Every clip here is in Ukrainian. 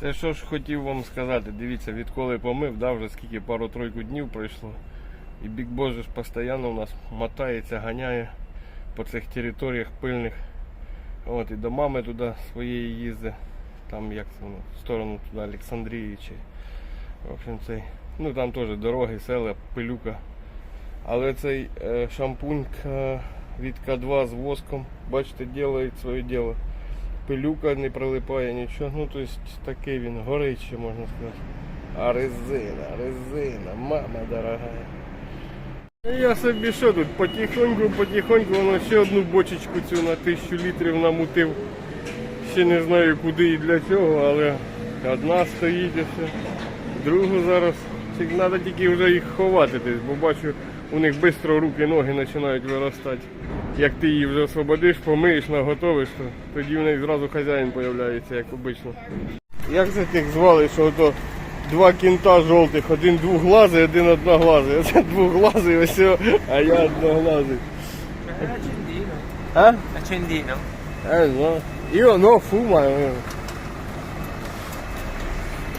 Це що ж хотів вам сказати, дивіться, відколи помив, да, вже скільки пару-тройку днів пройшло. І Бік Боже ж постійно у нас мотається, ганяє по цих територіях пильних. От, і до мами туди своєї їздить. Там як це воно, в сторону туди Олександрії чи. В общем, цей. Ну там теж дороги, села, пилюка. Але цей е, шампунь е, від К2 з воском, бачите, робить своє діло. Пилюка не прилипає нічого. Ну, то есть такий він горить ще можна сказати. А резина, резина, мама дорога. Я собі що тут, потихоньку, потихоньку, воно ще одну бочечку цю на тисячу літрів намутив. Ще не знаю куди і для чого, але одна стоїть і все. Другу зараз. Треба тільки вже їх ховати десь, бо бачу, у них швидко руки, ноги починають виростати. Як ти її вже освободиш, помиєш, наготовиш, то тоді в них зразу хазяїн з'являється, як обично. Як це тих звали, що ото два кінта жовтих, один двоглазий, один одноглазий. Оце двоглазий, ось, а я одноглазий. Accendino. А? Accendino. Eh no, io no fumo. eh.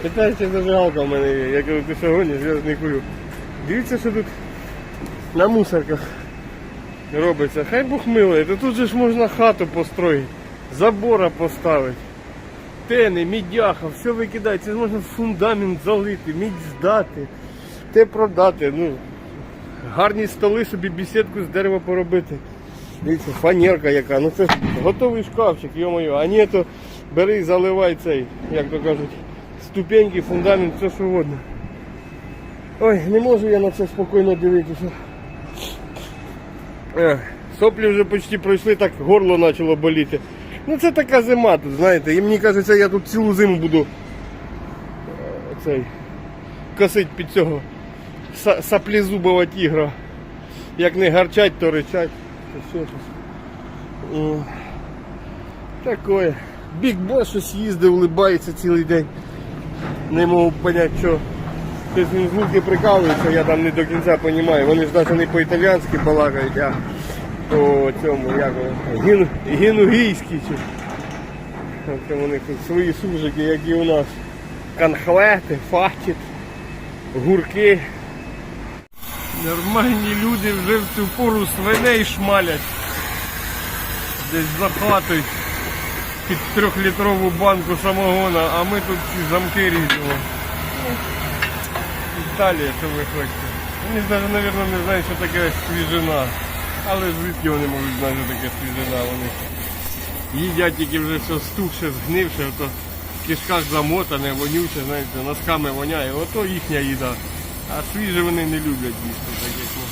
Питаю, зажигалка в мене є. Я кажу, ти що гониш, я ж не курю. Дивіться, що тут на мусорках робиться. Хай Бог милує, то тут же ж можна хату построїти, забора поставити. Тени, мідяха, все викидається, це можна фундамент залити, мідь здати, те продати. Ну, гарні столи собі бесідку з дерева поробити. Дивіться, фанерка яка, ну це готовий шкафчик, йо-моє, а ні, то бери і заливай цей, як то кажуть, ступеньки, фундамент, все що угодно. Ой, не можу я на це спокійно дивитися. Соплі вже почти пройшли, так горло почало боліти. Ну це така зима тут, знаєте, і мені кажеться, я тут цілу зиму буду е, цей, косить під цього са- саплезубого тігра. Як не гарчать, то ричать. Такое. Біг бос щось їздив, улибається цілий день. Не можу поняти, що. Тобто він звуки прикалується, я там не до кінця розумію. Вони ж навіть не по-італійськи балакають, а по цьому, як воно, гін, чи. Них тут свої сужики, як і у нас. Конхвети, фатіт, гурки. Нормальні люди вже в цю пору свиней шмалять. Десь захватують під трьохлітрову банку самогона, а ми тут ці замки ріжемо. Ну, Далі, що ви хочете. Вони навіть, мабуть, не знають, що таке свіжина. Але звідки вони можуть знати, що таке свіжина? Вони їдять тільки вже все стухше, згнивше, то в кишках замотане, вонюче, знаєте, носками воняє. Ото їхня їда. А свіже вони не люблять їсти, так як ну,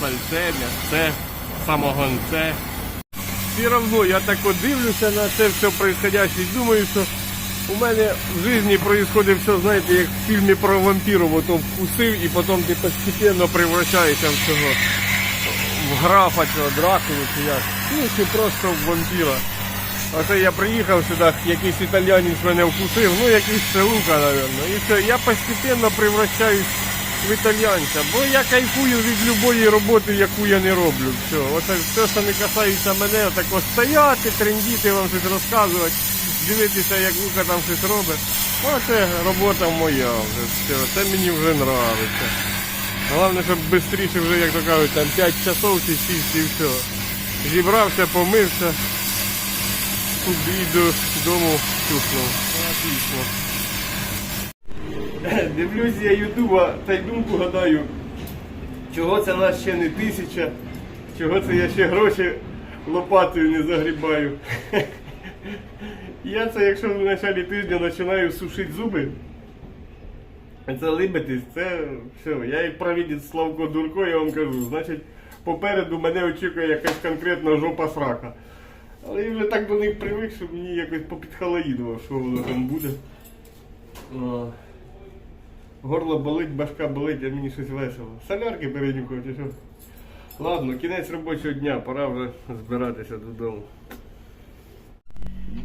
сальце, м'ясце, самогонце. Все одно я так от дивлюся на це все происходяще і думаю, що у мене в житті происходит все, знаєте, як в фільмі про вампірів, ото вкусив і потім ти постепенно превращаєшся в цього в графа цього Дракулу чи як. Ну чи просто в вампіра. Оце я приїхав сюди, якийсь італіянець мене вкусив, ну якийсь це лука, мабуть. І все, я постепенно превращаюсь в італіянця, бо я кайфую від будь-якої роботи, яку я не роблю. Все, оце все, що не касається мене, так ось стояти, трендіти, вам щось розказувати, дивитися, як лука там щось робить. Оце робота моя вже. Все, це мені вже подобається. Головне, щоб швидше вже, як то кажуть, там 5 часов чи 6 і все. Зібрався, помився. До дому чухнув. Отлично. Дивлюсь я Ютуба та й думку гадаю, чого це нас ще не тисяча, чого це я ще гроші лопатою не загрібаю. Я це, якщо в началі тижня починаю сушити зуби, це либитись, це все. Я як провідець Славко Дурко, я вам кажу, значить, попереду мене очікує якась конкретна жопа срака. Але я вже так до них привик, що мені якось попідхалаїдував, що воно там буде. Горло болить, башка болить, а мені щось весело. Солярки перенюхав чи що. Ладно, кінець робочого дня, пора вже збиратися додому.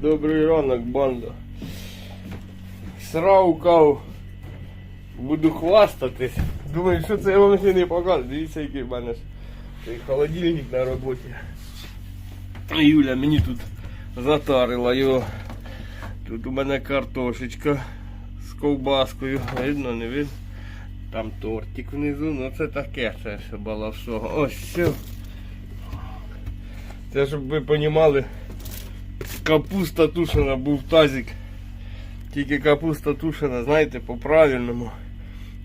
Добрий ранок, банда. Сраукав. Буду хвастатись. Думаю, що це я вам ще не покажу. Дивіться, який в мене ж цей холодильник на роботі. Юля мені тут затарила його Тут у мене картошечка з ковбаскою. Видно, не видно. Там тортик внизу, ну це таке, це все баловсого. Ось все. Це щоб ви розуміли, капуста тушена був тазик. Тільки капуста тушена, знаєте, по-правильному.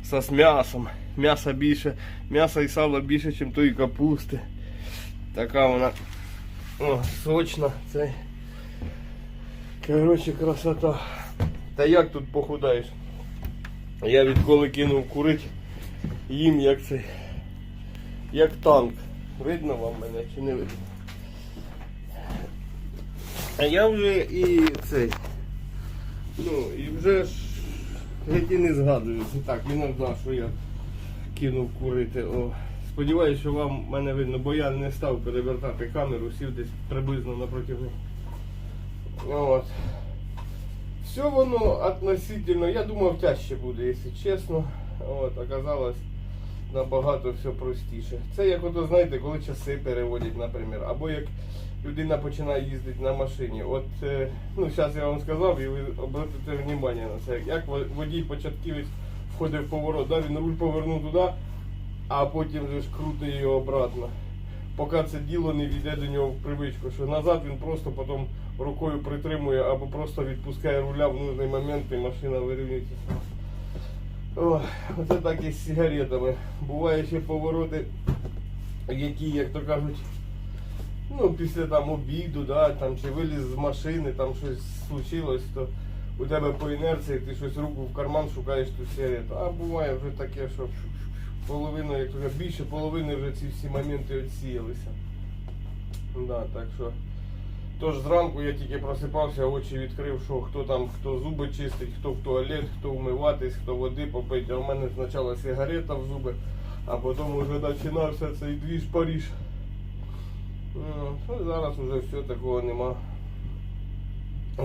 З м'ясом. М'яса більше, м'яса і сала більше, ніж тої капусти. Така вона о, сочна. Це. Коротше, красота. Та як тут похудаєш? Я відколи кинув курить, їм як цей. Як танк. Видно вам мене чи не видно? А я вже і цей. Ну, і вже ж геть і не згадуюся. Так, іноді, що я кинув курити. О. Сподіваюсь, що вам мене видно, бо я не став перевертати камеру, сів десь приблизно напроти. От. Все воно относительно, я думав тяжче буде, якщо чесно. От, оказалось набагато все простіше. Це як ото, знаєте, коли часи переводять, наприклад, або як людина починає їздити на машині. От, е, ну, зараз я вам сказав, і ви обратите увагу на це. Як водій початківець входить в поворот, да, він руль повернув туди, а потім же ж крутить його обратно. Поки це діло не війде до нього в привичку, що назад він просто потім рукою притримує або просто відпускає руля в нужний момент і машина вирівнюється. Оце так і з сигаретами. Буває ще повороти, які, як то кажуть, ну, після там обіду, да, там, чи виліз з машини, там щось случилось, то у тебе по інерції ти щось руку в карман шукаєш ту сигарету. А буває вже таке, що половина, як кажуть, більше половини вже ці всі моменти відсіялися. Да, так що. Тож зранку я тільки просипався, очі відкрив, що хто там, хто зуби чистить, хто в туалет, хто вмиватись, хто води попить. А в мене спочатку сигарета в зуби, а потім вже починався цей двіж Паріж. Ну, ну, зараз вже все такого нема.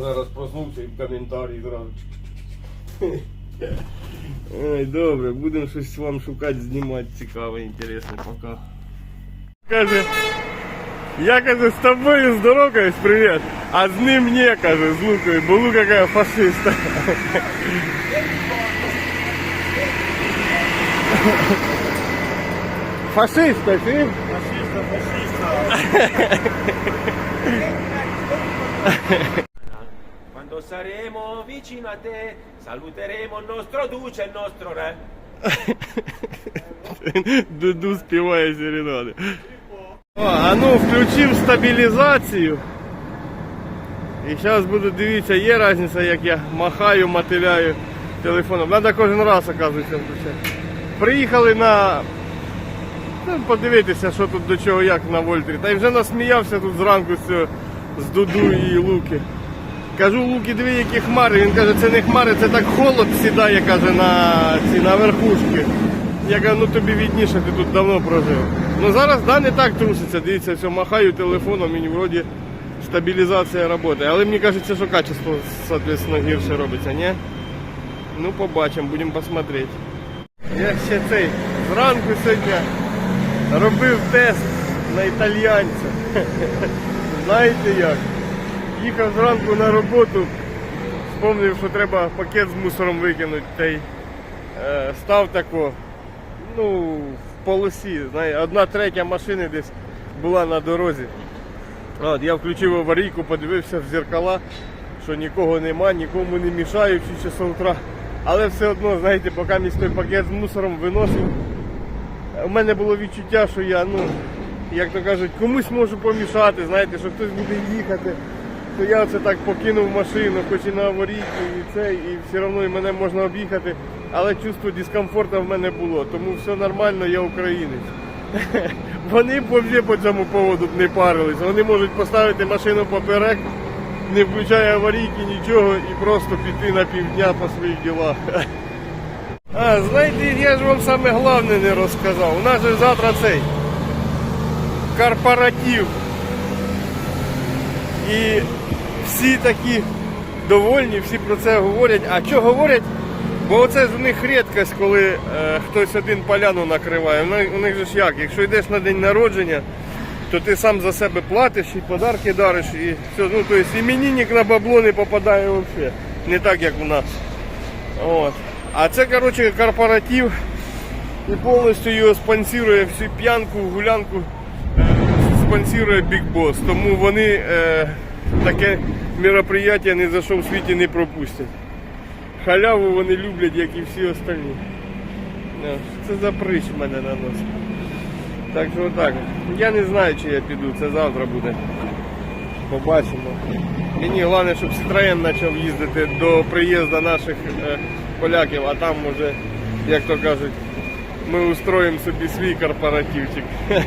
Зараз проснувся і в коментарі зразу. Ой, добре, будемо щось вам шукати, знімати цікаве, інтересне, пока. Каже, я каже, з тобою здоровкаюсь, привіт, а з ним не, каже, з Лукою, бо Лука каже, фашиста. Фашиста, ти? Quando saremo vicino a te, saluteremo il nostro duce e il nostro re. Дуду співає серенади. О, а ну включив стабілізацію. І зараз буду дивитися, є різниця, як я махаю, мотиляю телефоном. Треба кожен раз, оказується, включати. Приїхали на. Ну, подивитися, що тут до чого, як на Вольтрі. Та й вже насміявся тут зранку з, з Дуду і Луки. Кажу, Луки, диви, які хмари. Він каже, це не хмари, це так холод сідає, каже, на ці на верхушки. Я кажу, ну тобі відніше, ти тут давно прожив. Ну зараз да, не так труситься, дивіться, все, махаю телефоном, і вроді стабілізація працює. Але мені кажеться, що качество, соответственно, гірше робиться, ні? Ну побачимо, будемо посмотрети. Я ще цей зранку сьогодні робив тест на італьянця. Знаєте як? Їхав зранку на роботу, вспомнив, що треба пакет з мусором викинути, та й е, став тако, ну, в полосі. Знає, одна третя машини десь була на дорозі. От, я включив аварійку, подивився в зеркала, що нікого нема, нікому не мішаю в 6 часов утра. Але все одно, знаєте, поки мій той пакет з мусором виносив, у мене було відчуття, що я, ну, як то кажуть, комусь можу помішати, знаєте, що хтось буде їхати. То я оце так покинув машину, хоч і на аварійку, і це, і все одно мене можна об'їхати. Але чувство дискомфорту в мене було, тому все нормально, я українець. Вони взагалі по цьому поводу не парились. Вони можуть поставити машину поперек, не включає аварійки, нічого, і просто піти на півдня по своїх ділах. А, знаєте, я ж вам саме головне не розказав. У нас же завтра цей корпоратив. І всі такі довольні, всі про це говорять. А що говорять? Бо оце ж у них рідкость, коли е, хтось один поляну накриває. У них, у них же ж як, якщо йдеш на день народження, то ти сам за себе платиш і подарки дариш, і все. Ну, тобто іменинник на бабло не попадає взагалі. Не так, як у нас. От. А це, коротше, корпоратив і повністю його спонсорує всю п'янку, гулянку спонсорує Big Boss. Тому вони е, таке мероприятие ні за що в світі не пропустять. Халяву вони люблять, як і всі остальні. Е, Це за прищ мене на носі. Так що отак. Я не знаю, чи я піду, це завтра буде. Побачимо. Мені головне, щоб Citroen почав їздити до приїзду наших е, поляків, а там уже, як то кажуть, ми устроїмо собі свій корпоративчик.